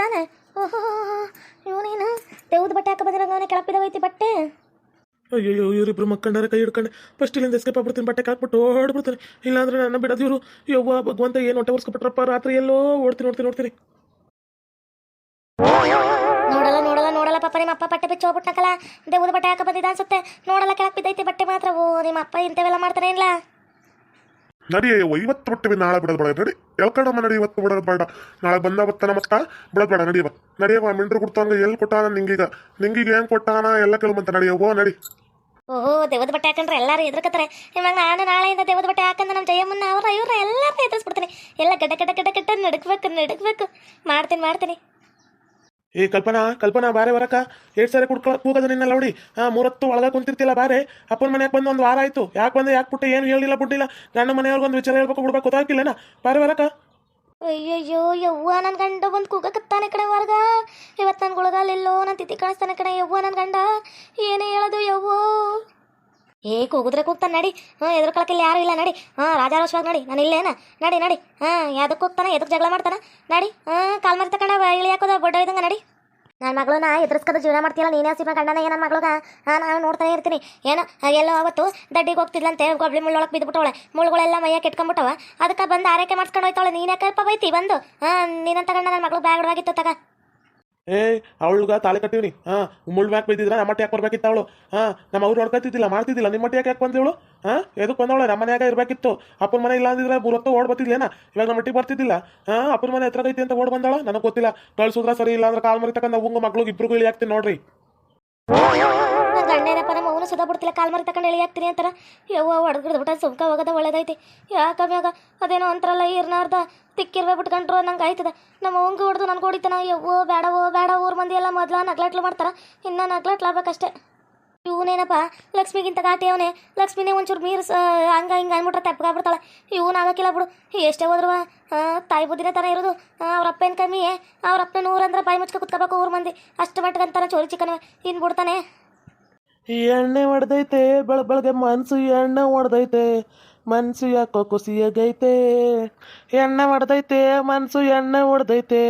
ತಾನೆ? ಓಹೋ ಇವನೇನು? ತೆವ್ದು ಬಟ್ಟೆ ಹಾಕ ಬಂದಿರಂಗವನೇ ಕೆಳಪಿದವೈತಿ ಬಟ್ಟೆ? ಅಯ್ಯೋ ಇವರಿಬ್ರು ಮಕ್ಕಂಡಾರ ಕೈ ಹಿಡ್ಕೊಂಡು. ಫಸ್ಟ್ ಇಲ್ಲಿಂದ ಎಸ್ಕೇಪ್ ಆಗ್ಬಿಡ್ತೀನಿ ಬಟ್ಟೆ ಕಾಕ್ಬಿಟ್ಟು ಓಡ್ಬಿಡ್ತಾರೆ ಇಲ್ಲಾಂದ್ರೆ ನನ್ನ ಬಿಡೋದು ಇವರು. ಯವ್ವ ಭಗವಂತ ಏನು ಹೊಟ್ಟೆ ಒರ್ಸ್ಕೊಬಿಟ್ರಪ್ಪ? ರಾತ್ರಿ ಎಲ್ಲೋ ಓಡ್ತೀನಿ ನೋಡ್ತೀನಿ ನೋಡ್ತೀನಿ ನೋಡಲ್ಲ ನೋಡಲ್ಲ ನೋಡಲ್ಲ ಪಾಪ ನಿಮ್ಮ ಅಪ್ಪ ಬಟ್ಟೆ ಬಿಚ್ಚು ಹೋಗ್ಬಿಟ್ನಕಲ್ಲ ದೇವ್ದ ಬಟ್ಟೆ ಹಾಕ ಬಂದಿದ್ದ ಅನ್ಸುತ್ತೆ. ನೋಡಲ್ಲ ಕೆಳಕ್ ಬಿದ್ದೈತಿ ಬಟ್ಟೆ ಮಾತ್ರ. ಓ ನಿಮ್ಮ ಅಪ್ಪ ಇಂಥವೆಲ್ಲ ಮಾಡ್ತಾನೆ ಇಲ್ಲ ನಡಿ ಇವತ್ತು ಬಿಟ್ಟಿವಿ ನಾಳೆ ಬಿಡೋದು ಬೇಡ. ನಡಿ ಎಳ್ಕಡಮ್ಮ ನಡಿ ಇವತ್ತು ಬಿಡೋದು ಬೇಡ. ನಾಳೆ ಬಂದ ಬತ್ತಾನ ಮತ್ತ ಬಿಡೋದು ಬೇಡ ನಡಿಯವ ನಡಿಯವ ಮಿಂಡ್ರು ಕೊಡ್ತಾಂಗ ಎಲ್ಲಿ ಕೊಟ್ಟಾನ ನಿಂಗೀಗ? ನಿಂಗೀಗ ಏನ್ ಕೊಟ್ಟಾನ ಎಲ್ಲ ಕೇಳುವಂತ ಓ, ನಡಿ. ಓಹೋ, ದೇವದ ಬಟ್ಟೆ ಹಾಕಂದ್ರೆ ಎಲ್ಲರೂ ಎದುರ್ಕತ್ತಾರೆ ಇವಾಗ ನಾನು ನಾಳೆಯಿಂದ ದೇವದ ಬಟ್ಟೆ ಹಾಕಂದ್ರೆ ನಮ್ಮ ಜಯಮ್ಮನ ಅವರ ಇವ್ರ ಎಲ್ಲರೂ ಎದುರಿಸ್ಬಿಡ್ತೀನಿ ಎಲ್ಲ ಗಡ್ಡ ಗಡ್ಡ ಗಡ್ಡ ಗಡ್ಡ ನಡಕ್ಬೇಕು ನಡಕ್ಬೇಕು ಮಾಡ್ತೀನಿ ಮಾಡ್ತೀನಿ. ಏ, ಕಲ್ಪನಾ ಕಲ್ಪನಾ, ಬಾರೆ ಬರಕ ಎರಡು ಸಾರಿ ಕುಡ್ಕೊಳ ಕೂಗದ ನಿನ್ನ ನೋಡಿ. ಹಾ ಮೂರತ್ತು ಒಳಗೆ ಕುಂತಿರ್ತಿಲ್ಲ ಬಾರೆ. ಅಪ್ಪನ ಮನೆಯಾಗ ಬಂದು ಒಂದು ವಾರ ಆಯ್ತು. ಯಾಕೆ ಬಂದೆ, ಯಾಕೆ ಬಿಟ್ಟೆ ಏನು ಹೇಳಿಲ್ಲ ಬಿಟ್ಟಿಲ್ಲ ಗಂಡ ಮನೆಯವ್ರಿಗೊಂದು ವಿಚಾರ ಹೇಳ್ಬೇಕು, ಬಿಡ್ಬೇಕು ಗೊತ್ತಾಗಿಲ್ಲನ ಬಾರೆ ಬರಕ ಅಯ್ಯಯ್ಯೋ, ಯವ್ವ ನನ್ನ ಗಂಡ ಬಂದು ಕೂಗಕತ್ತಾನೆ ಕಡೆ ಹೊರಗ ಇವತ್ತು ನನ್ನ ಗುಳಗಾಲಿಲ್ಲೋ ನನ್ನ ತಿಥಿ ಕಾಣಿಸ್ತಾನೆ ಕಡೆ ಯವ್ವ ನನ್ನ ಗಂಡ. ಏನೇ ಹೇಳೋದು ಯವ್ವೋ? ಏ ಕೂಗಿದ್ರೆ ಕೂಗ್ತಾನೆ ನಡಿ. ಹಾಂ ಎದುರ್ಕೊಳಕಿಲ್ಲ ಯಾರು ಇಲ್ಲ, ನಡಿ. ಹಾಂ ರಾಜಾರೋಷವಾಗಿ ನಡಿ. ನಾನು ಇಲ್ಲೇನ? ನಡಿ ನಡಿ. ಹಾಂ ಯಾವ್ದಕ್ಕೆ ಹೋಗ್ತಾನೆ ಎದಕ್ಕೆ ಜಗಳ ಮಾಡ್ತಾನೆ? ನಡಿ. ಹಾಂ, ಕಾಲ್ ಮರಿ ತಕೊಂಡ ಇಳಿಯಾಕೋದ ಬೊಡ್ಡ ಇದ್ದಂಗೆ ನಡಿ. ನನ್ನ ಮಗಳನ್ನ ಎದುರಿಸ್ಕೊಂಡು ಜೀವನ ಮಾಡ್ತೀಯಲ್ಲ, ನೀನೇ ಸಿಮ ಗಂಡನ ನನ್ನ ಮಗಳಗ? ನಾನು ನೋಡ್ತಾನೆ ಇರ್ತೀನಿ. ಏನೋ? ಎಲ್ಲೋ ಅವತ್ತು ದಡ್ಡಿಗೆ ಹೋಗ್ತಿದ್ಲಂತೆ, ಗೊಬ್ಳಿ ಮುಳ್ಳೊಳಗೆ ಬಿದ್ದುಬಿಟ್ಟವಳೆ ಮುಳ್ಳುಗಳೆಲ್ಲ ಮೈಯ ಕೆಟ್ಕೊಂಡ್ಬಿಟ್ಟವ ಅದಕ್ಕೆ ಬಂದು ಆರೈಕೆ ಮಾಡ್ಸ್ಕೊಂಡು ಹೋಯ್ತಾಳೆ ನೀನೇ ಕಲ್ಪ ಬೈತಿ? ಬಂದು. ನೀನಂತ ಗಂಡ ನನ್ನ ಮಗಳು ಬ್ಯಾಗಡವಾಗಿತ್ತು ತಗ. ಏ, ಅವಳುಗ ತಾಳಿ ಕಟ್ಟಿವ್ನಿ. ಹಾ, ಮುಳ್ಳು ಮ್ಯಾಕ್ ಬಿದ್ದಿದ್ರ ನಮ್ಮ ಯಾಕೆ ಬರ್ಬೇಕಿತ್ತು ಅವಳು? ಹಾ, ನಮ್ಮ ಅವ್ರು ನೋಡ್ಕೊತಿದ್ದಿಲ್ಲ ಮಾಡ್ತಿದ್ದಿಲ್ಲ, ನಿಮ್ಮ ಮಟ್ಟಿ ಯಾಕೆ ಯಾಕೆ ಬಂದಿವಳು ಹಾ ಎದಕ್ಕೆ ಬಂದವಳೆ? ನಮ್ಮ ಮನೆಯಾಗ ಇರಬೇಕಿತ್ತು. ಅಪ್ಪನ ಮನೆ ಇಲ್ಲ ಅಂದಿದ್ರೆ ಮೂರತ್ತು ಓಡ್ ಬರ್ತಿದ್ಲೇನ? ಇವಾಗ ನಮ್ಮ ಮಟ್ಟಿಗೆ ಬರ್ತಿದ್ದಿಲ್ಲ. ಹಾ, ಅಪ್ಪನ ಮನೆ ಹತ್ರ ಐತಿ ಅಂತ ಓಡ್ ಬಂದಾಳ? ನನಗೆ ಗೊತ್ತಿಲ್ಲ. ಕಳ್ಸುದ್ರ ಸರಿ ಇಲ್ಲ ಅಂದ್ರೆ ಕಾಲ್ ಮರಿ ತಗೊಂಡು ಅವಂಗ ಮಗ್ಳಿಗೆ ಇಬ್ರಿಗೂ ಇಳಿ ಹಾಕ್ತೀನಿ ನೋಡ್ರಿ ಅವನು ಸುಧಾ ಬಿಡ್ತಿಲ್ಲ ಕಾಲ್ ಮರಿ ತಕೊಂಡು ಎಳಿ ಹಾಕ್ತೀನಿ ಅಂತಾರ. ಯವ್ವ ಹೊಡೆದ್ಬಿಡ್ದು ಬಿಟ್ಟ ಸುಮ್ಕ ಹೋಗೋದ ಒಳ್ಳೇದೈತಿ. ಯಾಕಮ್ಯಾಗ ಅದೇನೋ ಅಂತಾರಲ್ಲ ಇರ್ನಾರ್ದ ತಿಕ್ಕಿರ್ವೆ ಬಿಟ್ಕೊಂಡ್ರು ನಂಗೆ ಆಯ್ತದ. ನಮ್ಮ ಅವಂಗ ಹೊಡೆದು ನನ್ಗೆ ಹೊಡಿತಾನ. ಯವ್ವೋ ಬೇಡವೋ ಬೇಡ ಊರು ಮಂದಿ ಎಲ್ಲ ಮೊದಲ ನಗ್ಲಾಟ್ಲು ಮಾಡ್ತಾರ. ಇನ್ನ ಆಗ್ಬೇಕಷ್ಟೇ ಇವನೇನಪ್ಪ, ಲಕ್ಷ್ಮಿಗಿಂತ ಘಾಟಿ ಅವನೇ. ಲಕ್ಷ್ಮಿನೇ ಒಂಚೂರು ಮೀರು ಹಂಗೆ ಹಿಂಗೆ ಅಂದ್ಬಿಟ್ರೆ ತೆಪ್ಪಗಾಗ್ಬಿಡ್ತಾಳೆ ಇವನು ಆಗೋಕ್ಕಿಲ್ಲ ಬಿಡು. ಎಷ್ಟೇ ಹೋದ್ರು ತಾಯಿ ಬುದ್ಧಿನೇ ಥರ ಇರೋದು. ಅವ್ರ ಏನು ಕಮ್ಮಿ, ಅವ್ರ ಅಪ್ಪನ ಊರಂದ್ರೆ ಬಾಯಿ ಮುಚ್ಕೊ ಕುತ್ಕೋಬೇಕು ಊರು ಮಂದಿ. ಅಷ್ಟು ಮಟ್ಟಿಗಂತಾನೆ ಚೋರಿ ಚಿಕನ್ ಇನ್ನು ಬಿಡ್ತಾನೆ. ಎಣ್ಣೆ ಹೊಡೆದೈತೆ ಬೆಳ ಬೆಳಗ್ಗೆ ಮನ್ಸು ಎಣ್ಣೆ ಹೊಡೆದೈತೆ ಮನ್ಸು ಯಾಕೋ ಕುಸಿಯಾಗೈತೆ. ಎಣ್ಣೆ ಹೊಡೆದೈತೆ ಮನ್ಸು ಎಣ್ಣೆ ಹೊಡೆದೈತೆ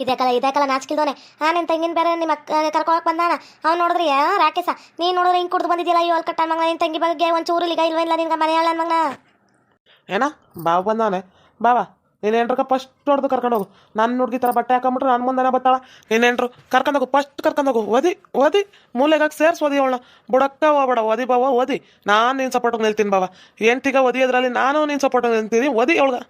ಇದಕ್ಕಲ್ಲ ಇದಕ್ಕಲ್ಲ ನಾಚಿಕಿಲ್ದವನೆ ಆ ನಿನ್ನ ತಂಗಿನ ಬೇರೆ ನಿಮ್ಮ ಕರ್ಕೊಳಕ್ ಬಂದಾನ. ಅವ್ನು ನೋಡಿದ್ರಿ ರಾಕೇಶ ನೀನು ನೋಡಿದ್ರೆ ಹಿಂಗೆ ಕುಡ್ದು ಬಂದಿದ್ದಿಲ್ಲ ಅಯ್ಯೋ ಅಲ್ಲಿ ಕಟ್ಟ ಮಗ ನಿನ್ನ ತಂಗಿ ಬಗ್ಗೆ ಒಂಚೂರು ಈಗ ಇಲ್ವ ಇಲ್ಲ ನಿನ್ಗೆ ಮನೆ ಹೇಳ ಮಗನ ಏನ ಬಾವು ಬಂದವನೆ ಬಾವ ನೀನು ಏನ್ರಕ್ಕ ಫಸ್ಟ್ ನೋಡ್ದು ಕರ್ಕೊಂಡು ಹೋಗು. ನನ್ನ ಹುಡುಗಿ ಥರ ಬಟ್ಟೆ ಹಾಕೊಂಬಿಟ್ರೆ ನನ್ನ ಮುಂದೆನೇ ಬರ್ತಾಳ. ನೀನೇನ್ರು ಕರ್ಕೊಂಡು ಹೋಗು ಫಸ್ಟ್ ಕರ್ಕೊಂಡು ಹೋಗು. ಓದಿ ಓದಿ. ಮೂಲೆಗಾಗಿ ಸೇರ್ಸಿ ಓದಿ ಅವಳ ಬುಡಕ್ಕ ಹೋಗ್ಬೇಡ, ಓದಿ ಬಾವ, ಓದಿ. ನಾನು ನಿನ್ನ ಸಪೋರ್ಟಿಗೆ ನಿಲ್ತೀನಿ ಬಾವ. ಓದಿ ಅದರಲ್ಲಿ ನಾನು ನಿನ್ನ ಸಪೋರ್ಟಿಗೆ ನಿಲ್ತೀನಿ ಓದಿ ಅವಳ್ಗ.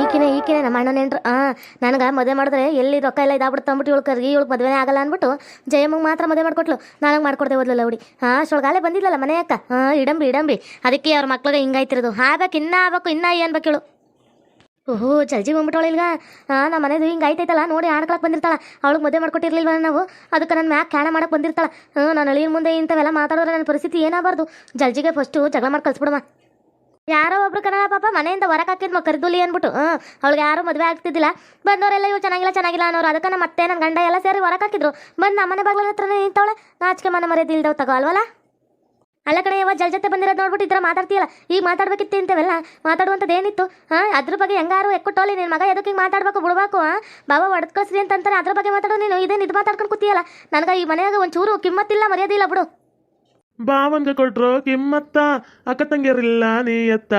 ಈಕಿನ ಈಕಿನ ನಮ್ಮ ಅಣ್ಣ ನೆಂಟ್ರು ಆ, ನನಗೆ ಮದುವೆ ಮಾಡಿದ್ರೆ ಎಲ್ಲಿ ರೊಕ್ಕ ಎಲ್ಲ ಇದಾಗ್ಬಿಟ್ಟು ತಂಬಿಟ್ಟು ಇವಳು ಕರ್ಗಿ ಇವಳು ಮದುವೆ ಆಗಲ್ಲ ಅಂದ್ಬಿಟ್ಟು ಜಯಮ್ಮಂಗೆ ಮಾತ್ರ ಮದುವೆ ಮಾಡ್ಕೊಟ್ಲು. ನನಗೆ ಮಾಡ್ಕೊಡ್ದೆ ಓದ್ಲಲ್ಲ ಹುಡಿ. ಹಾಂ ಸೊಳಗಾಲೆ ಬಂದಿದ್ಲಲ್ಲ ಮನೆ ಅಕ್ಕ. ಹಾಂ ಇಡಂಬಿ ಇಡಂಬಿ. ಅದಕ್ಕೆ ಅವ್ರ ಮಕ್ಳಿಗೆ ಹಿಂಗಾಯ್ತಿರೋದು ಆಗ್ಬೇಕು, ಇನ್ನೂ ಆಗ್ಬೇಕು, ಇನ್ನೂ ಏನ್ಬೇಕು ಹೇಳು. ಓಹೋ, ಜಲ್ಜಿ ಬಂದ್ಬಿಟ್ಟವಳು ಇಲ್ಗ. ಹಾಂ ನಮ್ಮ ಮನೆದು ಹಿಂಗೆ ಆಯ್ತೈತಲ್ಲ. ನೋಡಿ ಆಡ್ಕೊಳಕ್ಕೆ ಬಂದಿರ್ತಾಳ. ಅವಳಿಗೆ ಮದುವೆ ಮಾಡ್ಕೊಟ್ಟಿರ್ಲಿಲ್ವ ನಾವು? ಅದಕ್ಕೆ ನನ್ನ ಮ್ಯಾಕ್ ಕ್ಯಾಣ ಮಾಡಕ್ಕೆ ಬಂದಿರ್ತಾಳ. ಹ್ಞೂ ನಾನು ಅಳಿಯ ಮುಂದೆ ಇಂಥವೆಲ್ಲ ಮಾತಾಡೋದ್ರೆ ನನ್ನ ಪರಿಸ್ಥಿತಿ ಏನಾಗಬಾರ್ದು. ಜಲ್ಜಿಗೆ ಫಸ್ಟು ಜಗಳ ಮಾಡಿ ಕಳ್ಸ್ಬಿಡಮ್ಮ. ಯಾರೋ ಒಬ್ರು ಕನ್ನಡ ಪಾಪ ಮನೆಯಿಂದ ಹೊರಗೆ ಹಾಕಿದ್ಮ, ಕರ್ದುಲಿ ಅಂದ್ಬಿಟ್ಟು. ಅವಳಿಗೆ ಯಾರು ಮದುವೆ ಆಗ್ತಿದ್ದಿಲ್ಲ. ಬಂದವರೆಲ್ಲ ಇವು ಚೆನ್ನಾಗಿಲ್ಲ ಚೆನ್ನಾಗಿಲ್ಲ ಅನ್ನೋರು. ಅದಕ್ಕೆ ನಮ್ಮ ಮತ್ತೆ ನನ್ನ ಗಂಡ ಎಲ್ಲ ಸೇರಿ ಹೊರಗೆ ಹಾಕಿದ್ರು. ಬಂದು ನಮ್ಮನೆ ಬಾಗಿಲ ಹತ್ರನೇ ನಿಂತವಳೆ. ನಾಚಿಕೆ ಮನೆ ಮರೆಯದಿಲ್ದವ್ ತಗೋ, ಅಲ್ವಲ್ಲ? ಅಲ್ಲ ಕಡೆ ಯಾವ ಜಲ್ ಜೊತೆ ಬಂದಿರೋದು ನೋಡ್ಬಿಟ್ಟು ಇದ್ರ ಮಾತಾಡ್ತೀಯಲ್ಲ. ಈಗ ಮಾತಾಡ್ಬೇಕಿತ್ತು ಇಂಥವೆಲ್ಲ ಮಾತಾಡುವಂಥದ್ದು ಏನಿತ್ತು? ಹಾಂ, ಅದ್ರ ಬಗ್ಗೆ ಹೆಂಗಾರು ಎಕ್ಕುಟ್ಟೋಲಿ ನಿನ್ನ ಮಗ ಎದಕ್ಕೆ ಹಿಂಗೆ ಮಾತಾಡ್ಬೇಕು? ಬಿಡ್ಬೇಕು, ಹಾಂ? ಬಾಬಾ ಹೊಡೆದ್ ಅಂತಂತಾರೆ, ಅದ್ರ ಬಗ್ಗೆ ಮಾತಾಡೋ ನೀನು. ಇದೇನು ಇದು ಮಾತಾಡ್ಕೊಂಡು ಕೂತಿಯಲ್ಲ. ನನಗೆ ಈ ಮನೆಯಾಗ ಒಂಚೂರು ಕಿಮ್ಮತ್ತಿಲ್ಲ ಮರ್ಯಾದಿಲ್ಲ ಬಿಡು. ಬಾವನ್ಗೆ ಕೊಟ್ರು, ಕಿಮ್ಮತ್ತ, ಅಕ್ಕ ತಂಗಿಯರಿಲ್ಲ ನೀಯತ್ತ,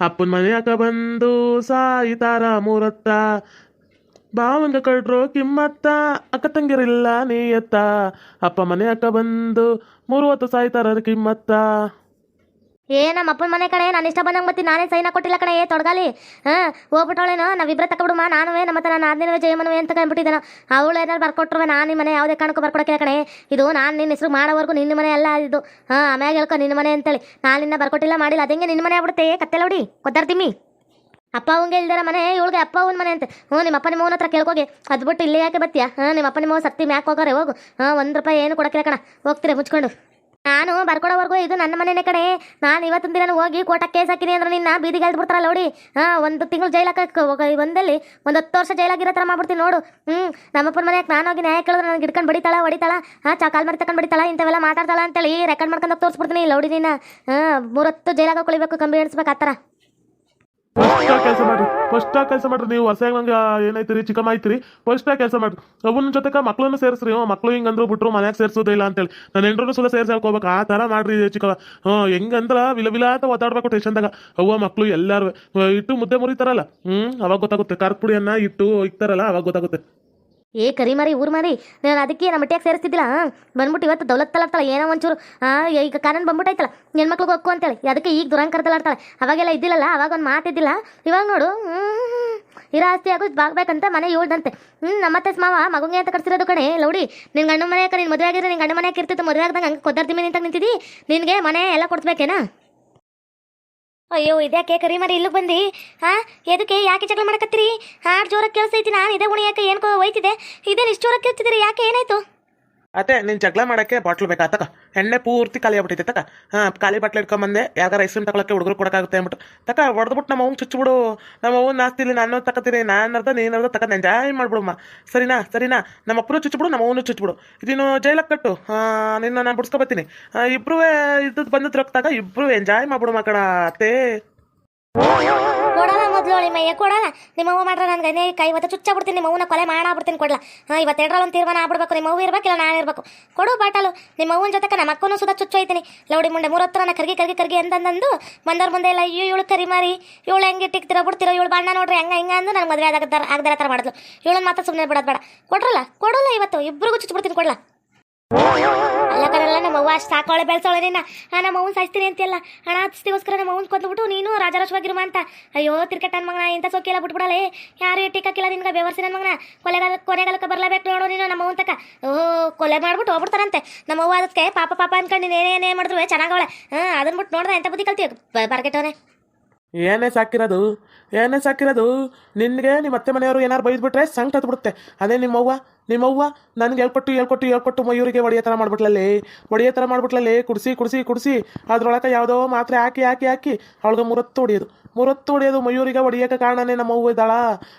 ಅಪ್ಪನ ಅಕ್ಕ ಬಂದು ಸಾಯಿತಾರ ಮೂರತ್ತ. ಬಾವನ್ಗೆ ಕೊಟ್ರು, ಕಿಮ್ಮತ್ತ, ಅಕ್ಕ ತಂಗಿಯರಿಲ್ಲ ನೀಯತ್ತ, ಅಪ್ಪ ಮನೆ ಅಕ್ಕ ಬಂದು ಮೂರು ಹೊತ್ತು ಸಾಯ್ತಾರ ಕಿಮ್ಮತ್ತ. ಏ ನಮ್ಮ ಅಪ್ಪನ ಮನೆ ಕಡೆ ನಾನು ಇಷ್ಟ ಬಂದಂಗೆ ಮತ್ತೆ ನಾನೇ ಸೈನ ಕೊಟ್ಟಿಲ್ಲ ಕಣೆ, ಏ, ತೊಡಗಾಲಿ. ಹಾಂ, ಹೋಗ್ಬಿಟ್ಟವಳೇನೋ ನಾವಿಬ್ಬರೇ ತಗೊಬಿಡುಮ ನಾನುವೇ, ನಮ್ಮ ನನ್ನ ಆದ್ನಿನವೇ ಜಯಮನವೇ ಅಂತ ಕಂಡ್ಬಿಟ್ಟಿದ್ದಾನ. ಅವಳು ಏನಾರು ಬರ್ಕೊಟ್ರುವೆ, ನಾನು ನಿಮ್ಮ ಮನೆ ಯಾವುದೇ ಕಾರಣಕ್ಕೂ ಬರ್ಕೊಡಕ್ಕೆ ಕಣೆ. ಇದು ನಾನು ನಿನ್ನ ಹೆಸರು ಮಾಡೋವರೆಗೂ ನಿನ್ನ ಮನೆ ಎಲ್ಲ ಇದು. ಹಾಂ, ಆಮ್ಯಾಗ ಹೇಳ್ಕೊ ನಿನ್ನ ಮನೆ ಅಂತೇಳಿ. ನಾನು ನಿನ್ನ ಬರ್ಕೊಟ್ಟಿಲ್ಲ, ಮಾಡಿಲ್ಲ. ಅದಂಗೆ ನಿನ್ನ ಮನೆ ಆಗ್ಬಿಡುತ್ತೆ ಕತ್ತೆಲ್ಲ ಹೊಡಿ ಕೊದ್ದಾರ್ತಿಮ್ಮಿ ಅಪ್ಪ ಅವಂಗೆ ಇಲ್ದಾರ ಮನೆ ಇವಳಿಗೆ ಅಪ್ಪ ಅವನ ಮನೆ ಅಂತ. ಹ್ಞೂ ನಿಮ್ಮ ಅಪ್ಪ ನಿಮ್ಮ ಹತ್ರ ಕೇಳ್ಕೋಗಿ. ಅದು ಬಿಟ್ಟು ಇಲ್ಲೇ ಯಾಕೆ ಬತ್ತೀಯಾ? ಹಾಂ ನಿಮ್ಮ ಅಪ್ಪ ನಿಮ್ಮ ಸತ್ತಿ ಮ್ಯಾಕ್ ಹೋಗೋರೆ, ಹೋಗು. ಹಾಂ, ಒಂದು ರೂಪಾಯಿ ಏನು ಕೊಡಕ್ಕಿಲ್ಲ ಕಣ. ಹೋಗ್ತೀರಿ, ಮುಚ್ಕೊಂಡು. ನಾನು ಬರ್ಕೊಡೋವರೆಗೂ ಇದು ನನ್ನ ಮನೆನೇ ಕಡೆ ನಾನು ಇವತ್ತಿನ ದಿನ ಹೋಗಿ ಕೋಟಕ್ಕೆ ಕೇಸ್ ಹಾಕಿನಿ ಅಂದ್ರೆ ನಿನ್ನ ಬೀದಿಗೆ ಎಳ್ದು ಬಿಡ್ತಾರಲ್ಲ ನೋಡಿ ಹಾಂ, ಒಂದು ತಿಂಗಳು ಜೈಲಾಕ ಒಂದಲ್ಲಿ ಒಂದು ಹತ್ತು ವರ್ಷ ಜೈಲಾಗಿರೋ ಥರ ಮಾಡ್ಬಿಡ್ತೀನಿ ನೋಡು. ಹ್ಞೂ ನಮ್ಮಪ್ಪನ ಮನೆಯಾಗ ನಾನು ಹೋಗಿ ನ್ಯಾಯ ಕೇಳಿದ್ರೆ ನನಗೆ ಹಿಡ್ಕೊಂಡು ಬಡಿತಾಳ, ಹೊಡಿತಾಳ? ಹಾಂ ಚಾಕಾಲ್ ಮರಿ ತಗೊಂಡು ಬಡಿತಾಳ? ಇಂಥವೆಲ್ಲ ಮಾತಾಡ್ತಾಳ ಅಂತೇಳಿ ರೆಕಾರ್ಡ್ ಮಾಡ್ಕೊಂಡು ತೋರಿಸ್ಬಿಡ್ತೀನಿ ಲೌಡಿ ನೀನು. ಹಾಂ ಮೂರತ್ತು ಜೈಲಾಗ ಕುಳಿಬೇಕು ಕಂಬಿ ಎಣಿಸ್ಬೇಕು ಆ ಥರ ಕೆಲಸ ಮಾಡ್ರಿ. ಫಸ್ಟಾಗಿ ಕೆಲಸ ಮಾಡ್ರಿ. ನೀವು ವರ್ಷ ನಂಗೆ ಏನೈತಿರಿ ಚಿಕ್ಕಮ್ಮ ಐತಿರಿ ಫಸ್ಟಾಗಿ ಕೆಲಸ ಮಾಡ್ರಿ. ಅವನ ಜೊತೆಗೆ ಮಕ್ಕಳನ್ನು ಸೇರಿಸ್ರಿ. ಹ್ಞೂ ಮಕ್ಳು ಹಿಂಗೆ ಅಂದ್ರು ಬಿಟ್ರು ಮನ್ಯಾಗ ಸೇರ್ಸೋದಿಲ್ಲ ಅಂತೇಳಿ. ನಾನು ಎಂಟ್ರೂ ಸುಲ ಸೇರ್ಸಿ ಹಾಕೋಬೇಕು ಆ ಥರ ಮಾಡ್ರಿ ಚಿಕ್ಕವ ಹ್ಞೂ ಹೆಂಗಂದ್ರ ವಿಲ ವಿಲ ಅಂತ ಒತ್ತಾಡ್ಬೇಕು ಟೇಷನ್ದಾಗ ಅವ್ವ, ಮಕ್ಳು ಎಲ್ಲಾರು ಇಟ್ಟು ಮುದ್ದೆ ಮುರಿತಾರಲ್ಲ? ಹ್ಞೂ ಅವಾಗ ಗೊತ್ತಾಗುತ್ತೆ. ಖಾರದ ಪುಡಿಯನ್ನ ಇಟ್ಟು ಇಕ್ತಾರಲ್ಲ, ಅವಾಗ ಗೊತ್ತಾಗುತ್ತೆ. ಏ, ಕರಿ ಮರಿ, ಊರು ಮಾರಿ, ನಾನು ಅದಕ್ಕೆ ನಮ್ಮ ಮಟ್ಟಿಯಾಗಿ ಸೇರಿಸ್ತಿದ್ದಿಲ್ಲ ಬಂದ್ಬಿಟ್ಟು ಇವತ್ತು ದೌಲತ್ತಲ್ಲ ಏನೋ ಒಂಚೂರು ಈಗ ಕಾನೂನು ಬಂದ್ಬಿಟ್ಟೈತಲ್ಲ, ಹೆಣ್ಮಕ್ಳಿಗೆ ಒಕ್ಕು ಅಂತೇಳಿ, ಅದಕ್ಕೆ ಈಗ ದುರಂಕರದಲ್ಲಾಡ್ತಾಳೆ ಅವಾಗೆಲ್ಲ ಇದ್ದಿಲ್ಲಲ್ಲ, ಅವಾಗ ಒಂದು ಮಾತಿದ್ದಿಲ್ಲ ಇವಾಗ ನೋಡು ಇರೋ ಆಸ್ತಿ ಆಗೋದು ಬಾಗ್ಬೇಕಂತ ಮನೆ ಹೇಳ್ದಂತೆ ಹ್ಞೂ ನಮ್ಮತ್ತೆ ಮಾವ ಮಗುಂಗೆ ಅಂತ ಕರ್ಸಿರೋದು ಕಣೆ, ಲೌಡಿ ನಿನ್ನ ಗಂಡು ಮನೆ ನೀನು ಮದುವೆ ಆಗಿದ್ರೆ ನಿನ್ನ ಗಂಡು ಮನೆ ಇರ್ತಿತ್ತು, ಮದುವೆ ಆಗ್ದಂಗೆ ಹಂಗೆ ಕೊದ್ದಾರ್ತಿ ಮೇಲೆ ನಿಂತಾಗ ನಿಂತಿದ್ದಿ, ನಿನಗೆ ಮನೆ ಎಲ್ಲ ಕೊಡ್ಸ್ಬೇಕೇನಾ? ಅಯ್ಯೋ, ಇದ್ಯಾಕೆ ಕರಿ ಮರಿ ಇಲ್ಲಿಗೆ ಬಂದು? ಹಾಂ ಎದಕ್ಕೆ? ಯಾಕೆ ಜಗಳ ಮಾಡಕತ್ತೀರಿ? ಹಾಡು ಜೋರಾಗಿ ಕೇಳಿಸ್ತೈತಿ ನಾನು, ಇದೇ ಉಣಿಯಾಕೆ ಏನು ಒಯ್ತಿದೆ ಇದೇನು ಇಷ್ಟು ಜೋರಾಗಿ ಕೇಳ್ತಿದ್ದೀರಿ? ಯಾಕೆ ಏನಾಯ್ತು? ಅತ್ತೆ ನೀನು ಜಗಳ ಮಾಡಕ್ಕೆ ಬಾಟ್ಲು ಬೇಕಾ? ಎಣ್ಣೆ ಪೂರ್ತಿ ಖಾಲಿ ಆಗ್ಬಿಟ್ಟೈತೆ ತಕ ಹಾಂ, ಖಾಲಿ ಬಾಟ್ಲು ಇಟ್ಕೊಂಬಂದೆ, ಯಾವ್ದಾರು ಐಸ್ ಕ್ರೀಮ್ ತಗೊಳಕ್ಕೆ ಹುಡುಗರು ಕೊಡೋಕ್ಕಾಗುತ್ತೆ ಅಂದ್ಬಿಟ್ಟು ತಕ ಹೊಡೆದ್ಬಿಟ್ಟು ನಮ್ಮ ಅವ್ನು ಚುಚ್ಚಿಬಿಡು ನಮ್ಮ ಅವ್ನು ನಾಸ್ತಿಲಿ ನಾನು ತಕತೀನಿ ನಾನು ಅರ್ಧ ನೀನು ಅರ್ಧ ತಕ ಎಂಜಾಯ್ ಮಾಡ್ಬಿಡಮ್ಮ ಸರಿನಾ ಸರಿನಾ? ನಮ್ಮ ಅಪ್ಪನು ಚುಚ್ಚಿಬಿಡು ನಮ್ಮ ಅವನು ಚುಚ್ಚಿಬಿಡು ನೀನು ಜೈಲಕ್ಕೆ ಕಟ್ಟು. ನಿನ್ನ ನಾನು ಬಿಡ್ಸ್ಕೊಬತ್ತೀನಿ. ಇಬ್ಬರೂ ಇದ್ದದ್ದು ಬಂದದ್ದು ರೊಕ್ಕದಾಗ ಇಬ್ಬರು ಎಂಜಾಯ್ ಮಾಡ್ಬಿಡು ಮಕ್ಕಳ, ಅತ್ತೆ. ಕೊಡಲ್ಲ ನಿಮ್ಮ ಏ ಕೊಡಲ್ಲ ನಿಮ್ಮ ಅವ್ವ ಮಾಡ್ರ ನನ್ಗೆ. ಅನೇ ಕೈ ಇವತ್ತು ಚುಚ್ಚ ಬಿಡ್ತೀನಿ, ನಿಮ್ಮ ಅವ್ವನ ಕೊಲೆ ಮಾಡಾಬಿಡ್ತೀನಿ ಕೊಡ್ಲ. ಹಾಂ ಇವತ್ತೆರಡರಲ್ಲಿ ಒಂದು ತೀರ್ಮಾನ ಆಗ್ಬಿಡ್ಬೇಕು. ನಿಮ್ಮ ಅವ್ವ ಇರ್ಬೇಕಿಲ್ಲ ನಾನು ಇರಬೇಕು. ಕೊಡು ಬಾಟಲು. ನಿಮ್ಮ ಅವ್ವನ ಜೊತೆಗೆ ನಮ್ಮ ಅಕ್ಕನೂ ಸುಧಾ ಚುಚ್ಚೋಯ್ತೀನಿ ಲೌಡಿ ಮುಂಡೆ ಮೂರತ್ತರ ನಾ ಕರ್ಗಿ ಕರ್ಗಿ ಕರ್ಗಿ ಎಂದಂದು ಬಂದವ್ರ ಮುಂದೆ ಎಲ್ಲ ಅಯ್ಯೋ ಇವಳು ಕರಿ ಮಾರಿ. ಇವಳು ಹೆಂಗೆ ಇಟ್ಟಿಕ್ತಿರೋ ಬಿಡ್ತಿರೋ, ಇವಳು ಬಣ್ಣ ನೋಡ್ರಿ ಹೆಂಗೆ ಹಿಂಗೆ ಅಂದು ನನಗೆ ಮದುವೆ ಆಗದಾರ ಥರ ಮಾಡಿದ್ಲು. ಇವಳನ್ನ ಮಾತ್ರ ಸುಮ್ಮನೆ ಬಿಡೋದು ಬೇಡ. ಕೊಡ್ರಲ್ಲ? ಕೊಡೋಲ್ಲ ಇವತ್ತು. ಇಬ್ಬರಿಗೂ ಚುಚ್ಚಿಬಿಡ್ತೀನಿ ಕೊಡ್ಲ. ಅಲ್ಲ ಕಣಲ್ಲ, ನಮ್ಮ ಅವ್ವ ಅಷ್ಟು ಸಾಕೋಳೆ ಬೆಳ್ಸೋಳೆ ನಿನ್ನ ನಮ್ಮ ಅವ್ನ ಸಾಯಿಸ್ತೀನಿ ಅಂತೆಲ್ಲ ಹಣ ಹತ್ತಿಸ್ತಿಗೋಸ್ಕರ ನಮ್ಮ ಅವ್ನ ಕೊಂದ್ಬಿಟ್ಟು ನೀನು ರಾಜರಾಜವಾಗಿರುವ ಅಂತ. ಅಯ್ಯೋ, ತಿರ್ಕಟ್ಟ ನನ್ನ ಮಗನ, ಇಂಥ ಸೋಕಿಲ್ಲ ಬಿಟ್ಬಿಡಲೆ. ಯಾರು ಟಿಕ್ಕಾಕಿಲ್ಲ ನಿನ್ಗೆ, ಬೆವರ್ಸಿ ನನ್ನ ಮಗನ. ಕೊಲೆಗಾಲ ಕೊನೆಗಾಲಕ್ಕೆ ಬರ್ಲೇಬೇಕು ನೋಡು ನೀನು ನಮ್ಮ ಅವ್ನ ತಕ. ಓಹೋ ಕೊಲೆ ಮಾಡ್ಬಿಟ್ಟು ಹೋಗ್ಬಿಡ್ತಾರಂತೆ ನಮ್ಮ ಅವ್ವ ಅದಕ್ಕೆ ಪಾಪ ಪಾಪ ಅನ್ಕೊಂಡು ನೀನು ಏನೇ ಏನು ಮಾಡಿದ್ರು ಚೆನ್ನಾಗವಳೆ. ಹಾಂ ಅದನ್ನ ಬಿಟ್ಟು ನೋಡ್ದೆ ಎಂತ ಬುದ್ಧಿ ಕಲ್ತೀವಿ ಬರ್ಗೆಟ್ಟವನೆ. ಏನೇ ಸಾಕಿರೋದು? ಏನೇ ಸಾಕಿರೋದು? ನಿನಗೆ ನಿಮ್ಮ ಅತ್ತೆ ಮನೆಯವರು ಏನಾರು ಬೈದ್ಬಿಟ್ರೆ ಸಂಕಟ ಹತ್ಬಿಡುತ್ತೆ. ಅದೇ ನಿಮ್ಮವ್ವ ನಿಮ್ಮವ್ವ ನನಗೆ ಹೇಳ್ಕೊಟ್ಟು ಹೇಳ್ಕೊಟ್ಟು ಹೇಳ್ಕೊಟ್ಟು ಮಯೂರಿಗೆ ಒಡೆಯೋ ಥರ ಮಾಡ್ಬಿಟ್ಲಲ್ಲಿ. ಒಡೆಯೋ ಥರ ಮಾಡ್ಬಿಟ್ಲಲ್ಲಿ. ಕುಡಿಸಿ ಕುಡಿಸಿ ಕುಡಿಸಿ. ಅದ್ರೊಳಗೆ ಯಾವುದೋ ಮಾತ್ರೆ ಹಾಕಿ ಹಾಕಿ ಹಾಕಿ ಅವಳಿಗೆ ಮುರತ್ತು ಹೊಡೆಯೋದು. ಮುರತ್ತು ಹೊಡೆಯೋದು ಮಯೂರಿಗೆ ಹೊಡಿಯೋಕೆ ಕಾರಣನೇ ನಮ್ಮ ಅವ್ವ ಇದ್ದಾಳ.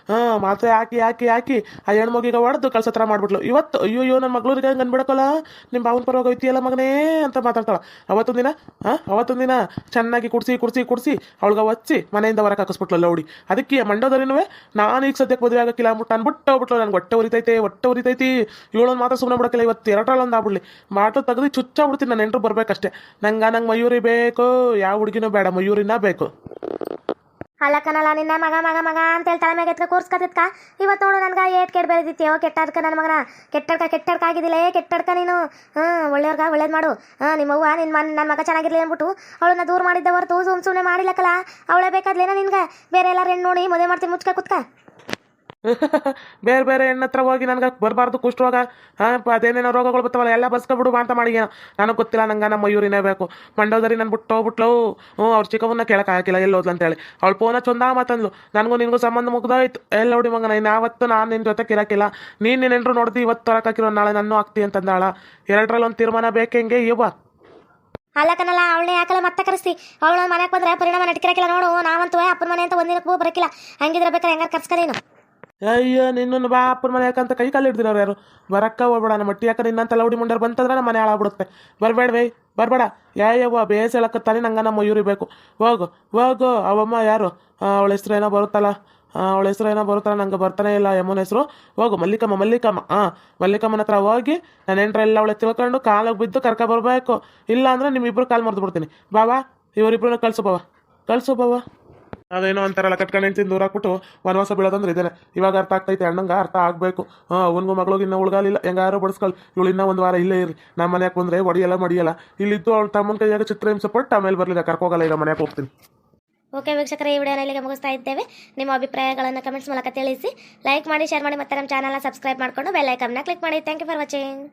ಹಾಂ, ಮಾತ್ರೆ ಹಾಕಿ ಹಾಕಿ ಹಾಕಿ ಆ ಹೆಣ್ಮಗಿಗೆ ಹೊಡೆದು ಕಳ್ಸೋ ಥರ ಮಾಡ್ಬಿಟ್ಲು. ಇವತ್ತು ಅಯ್ಯೋ ಅಯ್ಯೋ ನನ್ನ ಮಗಳೂರಿಗೆ ಹಂಗೆ ಅನ್ಬಿಡಕಲ್ಲ ನಿಮ್ಮ ಬಾವನ ಪರವಾಗಿ ಹೋಯ್ತಿಯಲ್ಲ ಮಗನೇ ಅಂತ ಮಾತಾಡ್ತಾಳ. ಅವತ್ತೊಂದು ದಿನ, ಹಾಂ, ಅವತ್ತೊಂದು ದಿನ ಚೆನ್ನಾಗಿ ಕುಡಿಸಿ ಕುಡಿಸಿ ಕುಡಿಸಿ ಅವಳಿಗೆ ಒಚ್ಚಿ ಮನೆಯಿಂದ ಹೊರಗೆ ಹಾಕಿಸ್ಬಿಟ್ಲಲ್ಲ ಲೌಡಿ. ಅದಕ್ಕೆ ಮಂಡೋದರಿನೂ ನಾನು ಈಗ ಸದ್ಯಕ್ಕೆ ಮದುವೆ ಆಗಕ್ಕಿಲ್ಲ ಅಂದ್ಬಿಟ್ಟು ಅನ್ಬಿಟ್ಟು ಹೋಗ್ಬಿಟ್ಲು. ನನಗೆ ಹೊಟ್ಟೆ ಉರಿತೈತೆ, ಹೊಟ್ಟೆ ಉರಿತೈತಿ ಇವಳೊಂದು ಮಾತ್ರ ಸುಮ್ಮನೆ ಬಿಡಕ್ಕಿಲ್ಲ, ಇವತ್ತು ಎರಡರಲ್ಲಿ ಒಂದು ಆಗ್ಬಿಡ್ಲಿ. ಮಾತು ತೆಗೆದು ಚುಚ್ಚಾಗ್ಬಿಡ್ತೀನಿ ನಾನು ಎಂಟ್ರು ಬರಬೇಕಷ್ಟೇ. ನಂಗೆ ನಂಗೆ ಮಯೂರಿ ಬೇಕು, ಯಾವ ಹುಡುಗಿನೂ ಬೇಡ, ಮಯೂರಿನ ಬೇಕು. ಅಲ್ಲ ಕಣಲ್ಲ ನಿನ್ನ ಮಗ ಮಗ ಮಗ ಅಂತ ಹೇಳಿ ತಲೆ ಮ್ಯಾಗ ಎತ್ಕ ಕೂರ್ಸ್ಕತ್ತಿತ್ಕ ಇವತ್ತು ನೋಡು, ನನ್ಗೆ ಏಟ್ ಕೆಟ್ಟ ಬೆಳೆದಿತ್ತೀಯೋ ಕೆಟ್ಟದ್ಕ ನನ್ನ ಮಗನ. ಕೆಟ್ಟಡ್ಕ ಕೆಟ್ಟಡ್ಕ ಆಗಿದ್ದಿಲ್ಲ ಏ ಕೆಟ್ಟಡ್ಕ ನೀನು? ಹ್ಞೂ ಒಳ್ಳೆಯವ್ರಗ ಒಳ್ಳೇದು ಮಾಡು. ಹಾಂ ನಿಮ್ಮವ್ವ ನಿನ್ನ ಮನ್ ನನ್ನ ಮಗ ಚೆನ್ನಾಗಿರ್ಲಿ ಅಂದ್ಬಿಟ್ಟು ಅವಳನ್ನ ದೂರ ಮಾಡಿದ್ದೆ ಹೊರತು ಸುಮ್ ಸುಮ್ಮನೆ ಮಾಡಿಲ್ಲಕ್ಕಲ್ಲ ಅವಳೇ ಬೇಕಾದ್ಲೇನ ನಿನ್ಗೆ? ಬೇರೆ ಎಲ್ಲಾರು ಹೆಣ್ಣು ನೋಡಿ ಮದುವೆ ಮಾಡ್ತೀನಿ, ಮುಚ್ಕ ಕುತ್ಕ. ಬೇರೆ ಬೇರೆ ಹೆಣ್ಣು ಹತ್ರ ಹೋಗಿ ನನಗೆ ಬರಬಾರ್ದು ಕುಷ್ಠರೋಗ, ಹಾಂ, ಅದೇನೇನೋ ರೋಗಗಳು ಬರ್ತಾವಲ್ಲ ಎಲ್ಲ ಬಿಡು ಅಂತ ಮಾಡಿ ನನಗೆ ಗೊತ್ತಿಲ್ಲ, ನಂಗೆ ನಮ್ಮ ಮಯೂರಿನೇ ಬೇಕು. ಮಂಡೋದರಿ ನಾನು ಬಿಟ್ಟು ಹೋಗ್ಬಿಟ್ಲು. ಹ್ಞೂ, ಅವ್ರ ಚಿಕ್ಕವನ್ನ ಕೇಳಕ್ಕೆ ಹಾಕಿಲ್ಲ ಎಲ್ಲಿ ಹೋದ್ಲು ಅಂತೇಳಿ. ಅವಳು ಪೋನ ಚಂದ ಮಾತಂದ್ಲು. ನನಗೂ ನಿನಗೂ ಸಂಬಂಧ ಮುಗ್ದೋಯ್ತು. ಎಲ್ಲ ನೋಡಿ ಮಗನ ಇನ್ನು ಯಾವತ್ತು ನಾನು ನಿನ್ನ ಜೊತೆ ಕಿರಾಕಿಲ್ಲ. ನೀನು ನಿನ್ನೆಂಟ್ರು ನೋಡ್ದು, ಇವತ್ತು ಹೊರಕಾಕಿರೋ ನಾಳೆ ನಾನು ಆಗ್ತಿ ಅಂತಂದಾಳ. ಎರಡರಲ್ಲಿ ಒಂದು ತೀರ್ಮಾನ ಬೇಕೆಂಗೆ ಇವ ಅಲ್ಲ ಕಣಲ್ಲ, ಅವಳನ್ನೇ ಯಾಕಲ್ಲ ಮತ್ತೆ ಕರೆಸ್ತಿ? ಅವಳ ಮನೆಗೆ ಬಂದ್ರೆ ಪರಿಣಾಮ ನಟಿಕಿರಕಿಲ್ಲ ನೋಡು, ನಾವಂತೂ ಅಪ್ಪನ ಮನೆ ಅಂತ ಒಂದಿನಕ್ಕೂ ಬರಕಿಲ್ಲ. ಹಂಗಿದ್ರೆ ಬೇಕಾದ್ರೆ ಹೆಂಗಾರು ಕರ್ಸ್ಕದೇನು ಅಯ್ಯೋ, ನಿನ್ನನ್ನು ಬಾ, ಅಪ್ಪನ ಮನೆ ಯಾಕಂತ ಕೈ ಕಾಲು ಹಿಡ್ದಿರೋರು ಯಾರು? ಬರಕ್ಕ ಹೋಗ್ಬೇಡ, ನಮ್ಮ ಮಟ್ಟಿ ಯಾಕಂದ್ರೆ ನಿನ್ನಂತ ಲೌಡಿ ಮುಂಡರ್ ಬಂತಂದ್ರೆ ನಮ್ಮ ಮನೆ ಹಾಳಾಗ್ಬಿಡುತ್ತೆ. ಬರಬೇಡ ಬೈ, ಬರಬೇಡ. ಯಾಯವ್ವ ಬೇಸ್ ಹೇಳಕತ್ತಾನೆ ನಂಗೆ ನಮ್ಮ ಮಯೂರಿ ಬೇಕು. ಹೋಗು ಹೋಗು, ಅವಮ್ಮ ಯಾರು? ಅವಳ ಹೆಸ್ರು ಏನೋ ಬರುತ್ತಲ್ಲ? ಅವಳ ಹೆಸ್ರು ಏನೋ ಬರುತ್ತಲ್ಲ, ನಂಗೆ ಬರ್ತಾನೆ ಇಲ್ಲ, ಯಮ್ಮನ ಹೆಸರು. ಹೋಗು, ಮಲ್ಲಿಕಮ್ಮ ಮಲ್ಲಿಕಮ್ಮ ಹಾಂ ಮಲ್ಲಿಕಮ್ಮನ ಹತ್ರ ಹೋಗಿ ನಾನು ಎಂಟ್ರೆಲ್ಲ ಅವಳೆ ತಿಳ್ಕೊಂಡು ಕಾಲಿಗೆ ಬಿದ್ದು ಕರ್ಕ ಬರಬೇಕು. ಇಲ್ಲ ಅಂದರೆ ನಿಮ್ಮಿಬ್ರು ಕಾಲು ಮರೆದು ಬಿಡ್ತೀನಿ. ಬಾವಾ ಇವರಿಬ್ರನ್ನ ಕಳಿಸು ಬಾವ ಕಳಿಸು ಬಾವ ಅದೇನೋ ಅಂತಾರಲ್ಲ ಕಟ್ಕೊಂಡು ಹೆಂಡ್ತಿನ ದೂರ ಹಾಕ್ಬಿಟ್ಟು ವನವಾಸ ಬೀಳೋದಂದ್ರೆ ಇದೇನೆ. ಇವಾಗ ಅರ್ಥ ಆಗ್ತೈತೆ, ಅಣ್ಣಂಗೆ ಅರ್ಥ ಆಗಬೇಕು. ಹಾಂ, ಅವನಿಗೂ ಮಗಳಿಗೆ ಇನ್ನೂ ಉಳ್ಗಾಲಿಲ್ಲ. ಹೆಂಗಾರು ಬಡಿಸ್ಕೊಳ್ಳಿ ಇವಳು ಇನ್ನೂ ಒಂದು ವಾರ ಇಲ್ಲೇ ಇರಿ ನಮ್ಮ ಮನೆಗೆ ಬಂದರೆ ಒಡಿಯಲ್ಲ, ಮಡಿಯಲ್ಲ. ಇಲ್ಲಿದ್ದು ಅವಳು ತಮ್ಮನ ಕೈಯಾಗ ಚಿತ್ರಹಿಂಸೆ ಪಟ್ಟು ಆಮೇಲೆ ಬರಲಿಲ್ಲ ಕರ್ಕೋಗಲ್ಲ ಈಗ ಮನೆಗೆ ಹೋಗ್ತೀನಿ. ಓಕೆ ವೀಕ್ಷಕರೇ, ಈ ವಿಡಿಯೋನ ಇಲ್ಲಿಗೆ ಮುಗಿಸ್ತಾ ಇದ್ದೇವೆ. ನಿಮ್ಮ ಅಭಿಪ್ರಾಯಗಳನ್ನು ಕಮೆಂಟ್ಸ್ ಮೂಲಕ ತಿಳಿಸಿ. ಲೈಕ್ ಮಾಡಿ ಶೇರ್ ಮಾಡಿ, ಮತ್ತೆ ನಮ್ಮ ಚಾನಲ್ನ ಸಬ್ಸ್ಕ್ರೈಬ್ ಮಾಡಿಕೊಂಡು ಬೆಲ್ ಕ್ಲಿಕ್ ಮಾಡಿ. Thank you for watching